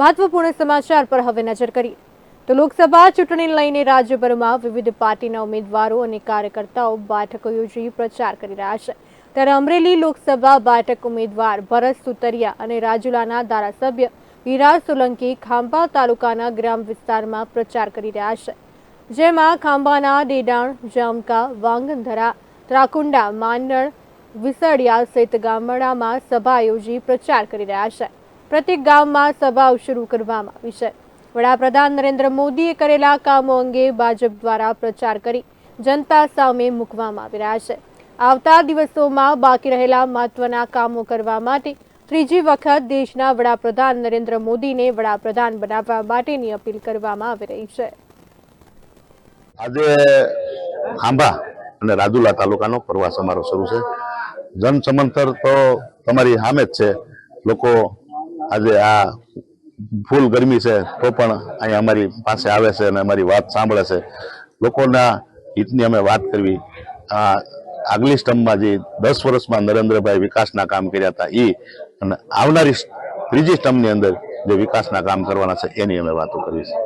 મહત્વપૂર્ણ સમાચાર પર હવે નજર કરીએ. તો લોકસભા ચૂંટણીને લઈને રાજ્યભરમાં વિવિધ પાર્ટીના ઉમેદવારો અને કાર્યકર્તાઓ બેઠકો યોજી પ્રચાર કરી રહ્યા છે. ત્યારે અમરેલી લોકસભા બેઠક ઉમેદવાર ભરત સુતરિયા અને રાજુલાના ધારાસભ્ય હીરા સોલંકી ખાંભા તાલુકાના ગ્રામ વિસ્તારમાં પ્રચાર કરી રહ્યા છે. જેમાં ખાંભાના ડેડાણ, જામકા, વાંગંધરા, ત્રાકુંડા, માંડળ, વિસડિયા સહિત ગામડામાં સભા યોજી પ્રચાર કરી રહ્યા છે. પ્રત્યેક ગામમાં સભાઓ શરૂ કરવામાં આવી છે. વડાપ્રધાન નરેન્દ્ર મોદીએ કરેલા કામો અંગે ભાજપ દ્વારા પ્રચાર કરી જનતા સામે મૂકવામાં આવી રહ્યા છે. આવતા દિવસોમાં બાકી રહેલા મહત્વના કામો કરવા માટે ત્રીજી વખત દેશના વડાપ્રધાન નરેન્દ્ર મોદીને વડાપ્રધાન બનાવવા માટેની અપીલ કરવામાં આવી રહી છે. આજે આંબા અને રાજુલા તાલુકાનો પ્રવાસ અમારો શરૂ છે. જન સમંથર તો તમારી સામે જ છે. લોકો આજે આ ફૂલ ગરમી છે, તો પણ અહીંયા અમારી પાસે આવે છે અને અમારી વાત સાંભળે છે. લોકોના હિતની અમે વાત કરવી. આ આગલી સ્ટમ્પમાં જે દસ વર્ષમાં નરેન્દ્રભાઈ વિકાસના કામ કર્યા હતા એ અને આવનારી ત્રીજી સ્ટમ્પની અંદર જે વિકાસના કામ કરવાના છે, એની અમે વાતો કરીશું.